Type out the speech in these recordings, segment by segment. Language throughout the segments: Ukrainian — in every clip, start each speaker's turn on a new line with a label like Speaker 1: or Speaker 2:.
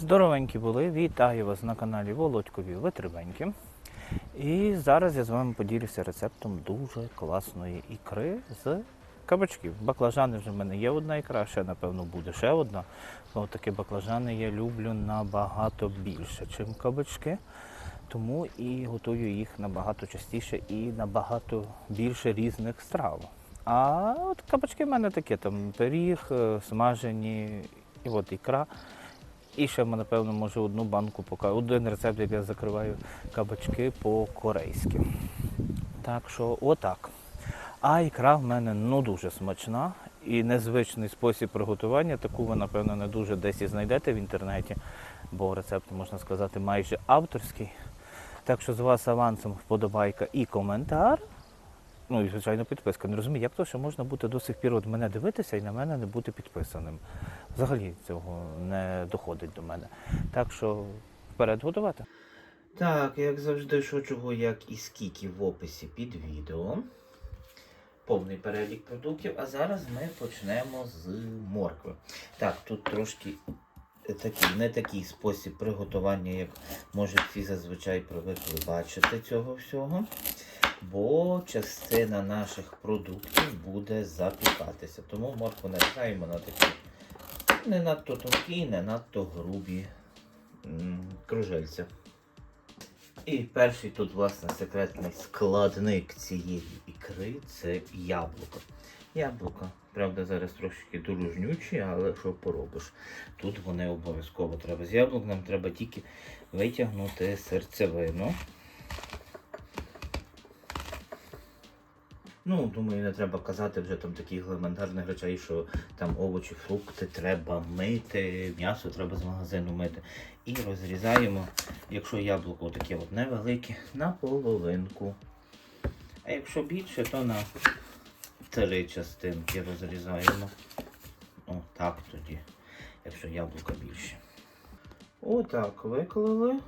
Speaker 1: Здоровенькі були, вітаю вас на каналі Володькові Витребеньки. І зараз я з вами поділюся рецептом дуже класної ікри з кабачків. Баклажани вже в мене є одна ікра, ще напевно буде ще одна. Бо такі баклажани я люблю набагато більше, ніж кабачки. Тому і готую їх набагато частіше і набагато більше різних страв. А от кабачки в мене такі, там пиріг, е, смажені, і от ікра. І ще, напевно, може одну банку покажу. Один рецепт, як я закриваю кабачки по-корейськи. Так що отак. А ікра в мене ну дуже смачна і незвичний спосіб приготування. Таку ви, напевно, не дуже десь і знайдете в інтернеті, бо рецепт, можна сказати, майже авторський. Так що з вас авансом вподобайка і коментар. Ну і звичайно підписка. Не розумію, як то ще можна бути до сих пір от мене дивитися і на мене не бути підписаним. Взагалі цього не доходить до мене. Так що вперед готувати. Так, як завжди, що чого, як і скільки в описі під відео. Повний перелік продуктів. А зараз ми почнемо з моркви. Так, тут трошки такий, не такий спосіб приготування, як може всі зазвичай привикли бачити цього всього. Бо частина наших продуктів буде запікатися. Тому моркву нарізаємо на такі не надто тонкі, не надто грубі кружельця. І перший тут, власне, секретний складник цієї ікри це яблуко. Яблука, правда, зараз трошки дорожнючі, але що поробиш? Тут вони обов'язково треба. З яблук нам треба тільки витягнути серцевину. Ну, думаю, не треба казати вже там таких елементарних речей, що там овочі, фрукти треба мити, м'ясо треба з магазину мити. І розрізаємо, якщо яблуко таке от невелике, на половинку. А якщо більше, то на три частинки розрізаємо. О, так тоді, якщо яблука більше. Отак виклали.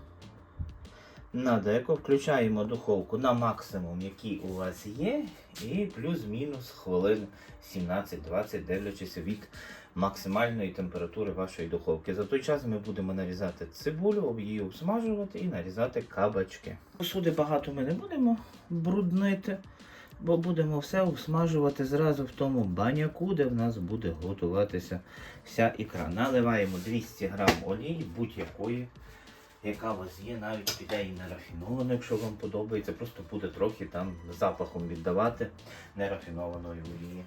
Speaker 1: На деко включаємо духовку на максимум, який у вас є, і плюс-мінус хвилин 17-20, дивлячись від максимальної температури вашої духовки. За той час ми будемо нарізати цибулю, її обсмажувати і нарізати кабачки. Посуди багато ми не будемо бруднити, бо будемо все обсмажувати зразу в тому баняку, де в нас буде готуватися вся ікра. Наливаємо 200 грам олії будь-якої яка у вас є, навіть піде і нерафінована, якщо вам подобається, просто буде трохи там запахом віддавати нерафінованої олії.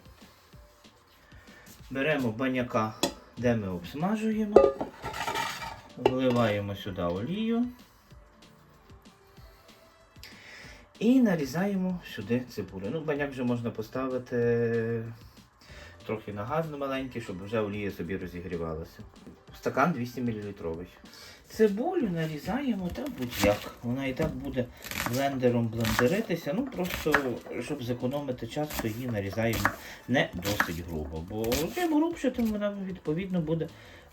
Speaker 1: Беремо баняка, де ми обсмажуємо, вливаємо сюди олію і нарізаємо сюди цибулю. Ну, баняк вже можна поставити трохи на газ маленький, щоб вже олія собі розігрівалася. Стакан 200 мл. Цибулю нарізаємо так будь-як. Вона і так буде блендером блендеритися. Ну просто, щоб зекономити час, то її нарізаємо не досить грубо. Бо чим грубше, тим вона відповідно буде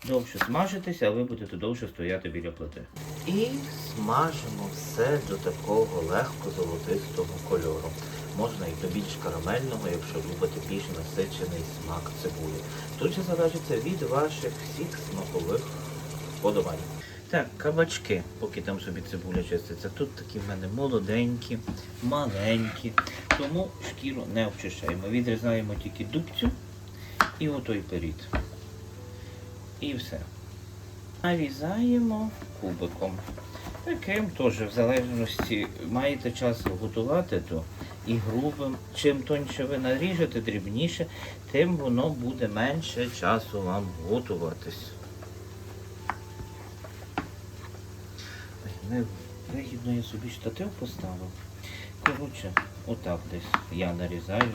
Speaker 1: довше смажитися, а ви будете довше стояти біля плити. І смажимо все до такого легко золотистого кольору. Можна і до більш карамельного, якщо любите більш насичений смак цибулі. Тут же залежить це від ваших всіх смакових вподобань. Так, кабачки, поки там собі цибуля чиститься. Тут такі в мене молоденькі, маленькі, тому шкіру не обчищаємо. Відрізаємо тільки дубцю і отой перід. І все. Нарізаємо кубиком. Таким теж, в залежності, маєте час готувати, то і грубим. Чим тоньше ви наріжете, дрібніше, тим воно буде менше часу вам готуватись. Ой, Не вигідно я собі штатив поставив. Коротше, отак десь я нарізаю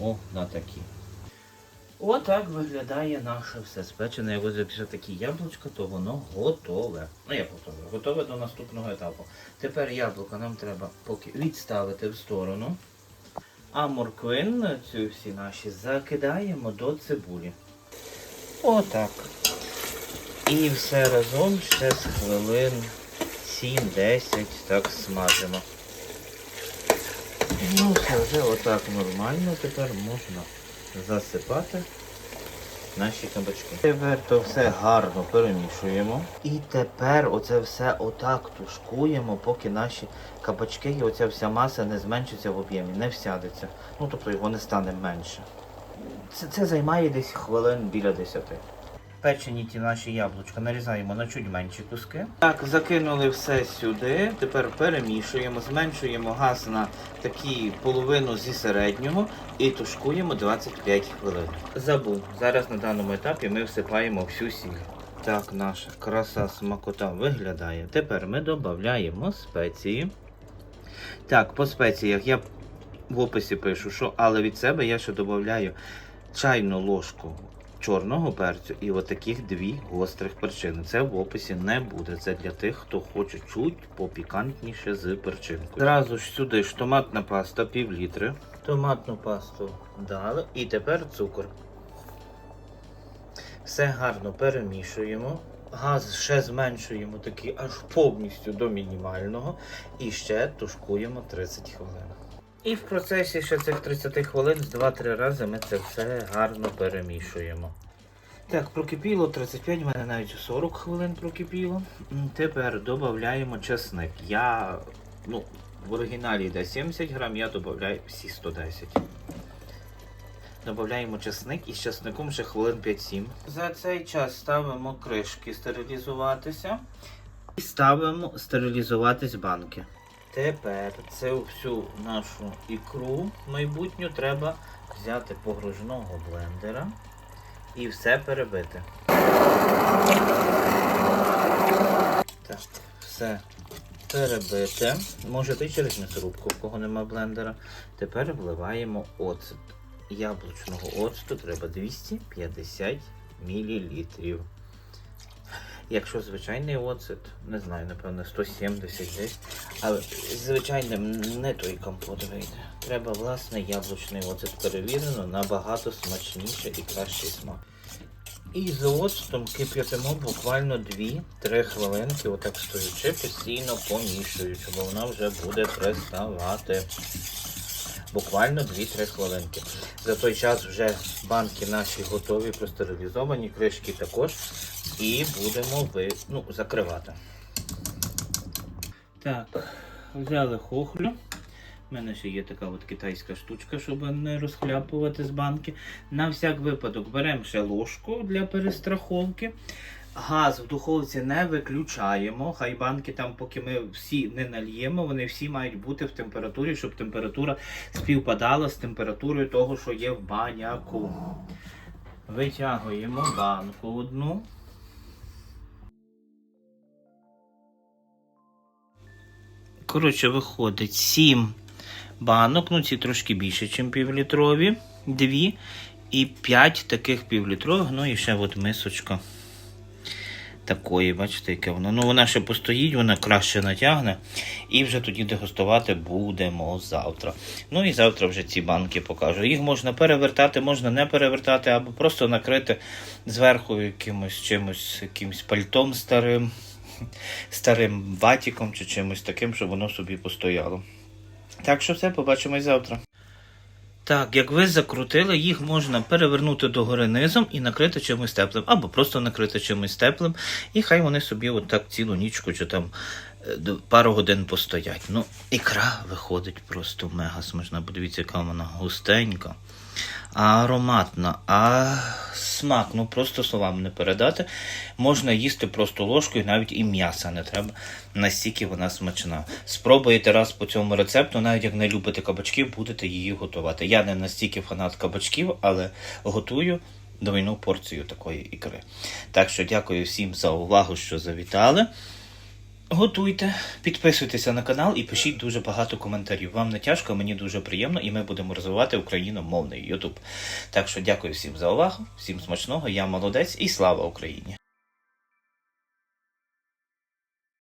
Speaker 1: о на такі. Отак виглядає наше все спечене. Ось якщо такі яблучка, то воно готове. Ну як готове? Готове до наступного етапу. Тепер яблука нам треба поки відставити в сторону. А морквин ці всі наші закидаємо до цибулі. Отак. І все разом ще з хвилин 7-10 так смажимо. Ну все, вже отак нормально. Тепер можна засипати наші кабачки. Тепер то все гарно перемішуємо. І тепер оце все отак тушкуємо, поки наші кабачки і оця вся маса не зменшиться в об'ємі, не всядеться. Ну тобто його не стане менше. Це, це займає десь хвилин біля 10. Печені ті наші яблучка нарізаємо на чуть менші куски. Так, закинули все сюди. Тепер перемішуємо, зменшуємо газ на такі половину зі середнього і тушкуємо 25 хвилин. Забув. Зараз на даному етапі ми всипаємо всю сіль. Так, наша краса смакота виглядає. Тепер ми додаємо спеції. Так, по спеціях я в описі пишу, що але від себе я ще додаю чайну ложку чорного перцю і отаких дві гострих перчини. Це в описі не буде. Це для тих, хто хоче чуть попікантніше з перчинкою. Зразу ж сюди ж томатна паста пів літри. Томатну пасту дали. І тепер цукор. Все гарно перемішуємо. Газ ще зменшуємо такий аж повністю до мінімального. І ще тушкуємо 30 хвилин. І в процесі ще цих 30 хвилин з 2-3 рази ми це все гарно перемішуємо. Так, прокипіло 35, в мене навіть 40 хвилин прокипіло. Тепер додаємо чесник. Я, ну, в оригіналі йде 70 грам, я додаю всі 110. Додаємо чесник і з чесником ще хвилин 5-7. За цей час ставимо кришки стерилізуватися і ставимо стерилізуватись банки. Тепер цю всю нашу ікру майбутню треба взяти погружного блендера і все перебити. Так, все перебите. Можете і через м'ясорубку, в кого нема блендера. Тепер вливаємо оцет. Яблучного оцту треба 250 мл. Якщо звичайний оцет, не знаю, напевно, 170 десь. Але звичайним не той компот. Треба власне яблучний оцет перевірено, набагато смачніше і кращий смак. І з оцтом кип'ятимо буквально 2-3 хвилинки, отак стоючи, постійно помішуючи, бо вона вже буде приставати. Буквально 2-3 хвилинки. За той час вже банки наші готові, простерилізовані, кришки також. І будемо ви, ну, закривати. Так, взяли хохлю. У мене ще є така от китайська штучка, щоб не розхляпувати з банки. На всяк випадок беремо ще ложку для перестраховки. Газ в духовці не виключаємо. Хай банки там, поки ми всі не нальємо, вони всі мають бути в температурі, щоб температура співпадала з температурою того, що є в баняку. Витягуємо банку одну. Коротше, виходить 7 банок, ну ці трошки більше, ніж півлітрові. Дві. І 5 таких півлітрових, ну і ще от мисочка такої, бачите, яке воно. Ну вона ще постоїть, вона краще натягне. І вже тоді дегустувати будемо завтра. Ну і завтра вже ці банки покажу. Їх можна перевертати, можна не перевертати, або просто накрити зверху якимось чимось, якимось пальтом старим, старим батіком чи чимось таким, щоб воно собі постояло. Так що все, побачимось завтра. Так, як ви закрутили, їх можна перевернути догори низом і накрити чимось теплим, або просто накрити чимось теплим, і хай вони собі от так цілу нічку чи там е, пару годин постоять. Ну, ікра виходить просто мега смачна. Подивіться, яка вона густенька, ароматна, а смак, ну просто словам не передати. Можна їсти просто ложкою, навіть і м'яса не треба. Настільки вона смачна. Спробуєте раз по цьому рецепту, навіть як не любите кабачків, будете її готувати. Я не настільки фанат кабачків, але готую двойну порцію такої ікри. Так що дякую всім за увагу, що завітали. Готуйте, підписуйтеся на канал і пишіть дуже багато коментарів. Вам не тяжко, мені дуже приємно, і ми будемо розвивати україномовний YouTube. Так що дякую всім за увагу, всім смачного, я молодець і слава Україні!